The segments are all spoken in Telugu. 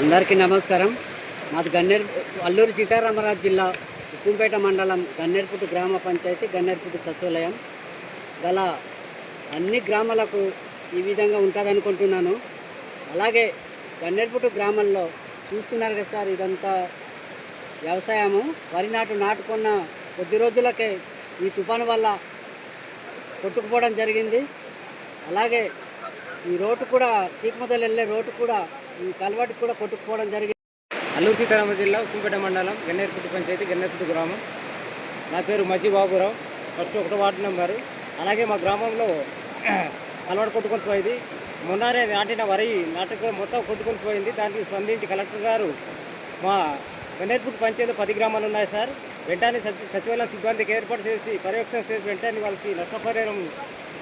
అందరికీ నమస్కారం. మాది గన్నేరు అల్లూరు సీతారామరాజు జిల్లా ఉక్కుంపేట మండలం గన్నేరుపుట్టు గ్రామ పంచాయతీ గన్నేరుపుట్టు సచివాలయం. గల అన్ని గ్రామాలకు ఈ విధంగా ఉంటుందనుకుంటున్నాను. అలాగే గన్నేరుపుట్టు గ్రామంలో చూస్తున్నారు కదా సార్ ఇదంతా వ్యవసాయము. వరి నాటు నాటుకున్న కొద్ది రోజులకే ఈ తుఫాను వల్ల కొట్టుకుపోవడం జరిగింది. అలాగే ఈ రోడ్డు కూడా చీకమతలు వెళ్ళే రోడ్డు కూడా ఈ కలవాటికి కూడా కొట్టుకుపోవడం జరిగింది అల్లూరు సీతారామ జిల్లా ఉక్కుంపేట మండలం గన్నేరుపుట్టు పంచాయతీ గన్నేరుపుట్టు గ్రామం. నా పేరు మజ్జి బాబురావు ఫస్ట్ ఒకటో వార్డు నెంబరు. అలాగే మా గ్రామంలో అలవాటు కొట్టుకొని పోయింది. మొన్ననే నాటిన వరి నాటకం మొత్తం కొట్టుకొని పోయింది. దానికి స్పందించి కలెక్టర్ గారు మా గన్నేరుపుట్టు పంచాయతీ పది గ్రామాలు ఉన్నాయి సార్. వెంటనే సచి- సచివాలయం సిబ్బందికి ఏర్పాటు చేసి పర్యవేక్షణ చేసి వెంటనే వాళ్ళకి నష్టపరిహారం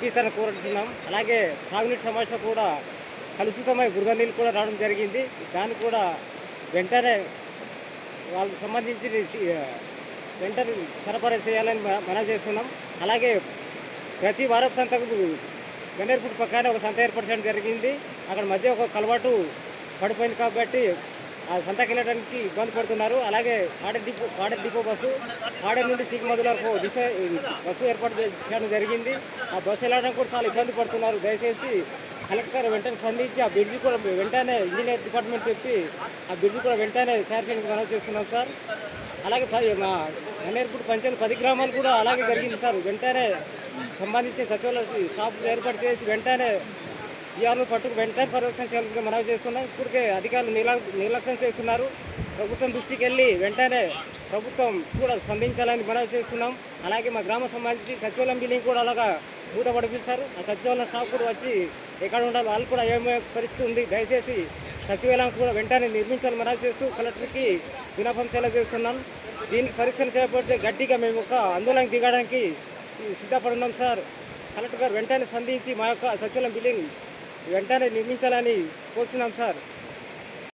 తీస్తారని కోరుతున్నాం అలాగే తాగునీటి సమస్య కూడా కలుషితమై బురద నీళ్ళు కూడా రావడం జరిగింది. దాన్ని కూడా వెంటనే వాళ్ళకి సంబంధించి వెంటనే సరఫరా చేయాలని మ- మనం చేస్తున్నాం. అలాగే ప్రతి వారపు సంతకు గన్నేరుపుట్టు పక్కనే ఒక సంత ఏర్పరచడం జరిగింది. అక్కడ మధ్య ఒక కలవాటు పడిపోయింది కాబట్టి ఆ సంతకి వెళ్ళడానికి ఇబ్బంది పడుతున్నారు. అలాగే Pade depot Pade depot bus Pade నుండి సిగ్మదుల వరకు దిశ బస్సు ఏర్పాటు చేయడం జరిగింది. ఆ బస్సు వెళ్ళడానికి కూడా చాలా ఇబ్బంది పడుతున్నారు. దయచేసి కలెక్టర్ వెంటనే స్పందించి ఆ బ్రిడ్జి కూడా వెంటనే ఇంజనీర్ డిపార్ట్మెంట్ చెప్పి ఆ బ్రిడ్జి కూడా వెంటనే తయారు చేయడానికి మనం చేస్తున్నాం సార్. అలాగే పది మా గన్నేరుపుట్టు పంచాయతీ పది గ్రామాలు కూడా అలాగే జరిగింది సార్. వెంటనే సంబంధించిన సచివాలయ స్టాఫ్ ఏర్పాటు చేసి వెంటనే ఈఆర్ను పట్టుకు వెంటనే పర్యవేక్షణ చేయాలని మనవి చేస్తున్నాం. ఇప్పటికే అధికారులు నిర్లక్ష్యం చేస్తున్నారు. ప్రభుత్వం దృష్టికి వెళ్ళి వెంటనే ప్రభుత్వం కూడా స్పందించాలని మనవి చేస్తున్నాం. అలాగే మా గ్రామ సంబంధించి సచివాలయం బిల్డింగ్ కూడా అలాగా మూత పడిపిస్తారు ఆ సచివాలయం స్టాఫ్ కూడా వచ్చి ఎక్కడ ఉండాలి వాళ్ళు కూడా ఏమే పరిస్థితి ఉంది దయచేసి సచివాలయం కూడా వెంటనే నిర్మించాలని మనవి చేస్తూ కలెక్టర్కి వినపం తెలియజేస్తున్నాం. దీనికి పరిశీలన చేయకపోతే గట్టిగా మేము ఒక ఆందోళనకు దిగడానికి సిద్ధపడున్నాం సార్. కలెక్టర్ గారు వెంటనే స్పందించి మా యొక్క సచివాలయం బిల్డింగ్ వెంటనే నిర్మించాలని కోరుతున్నాం సార్.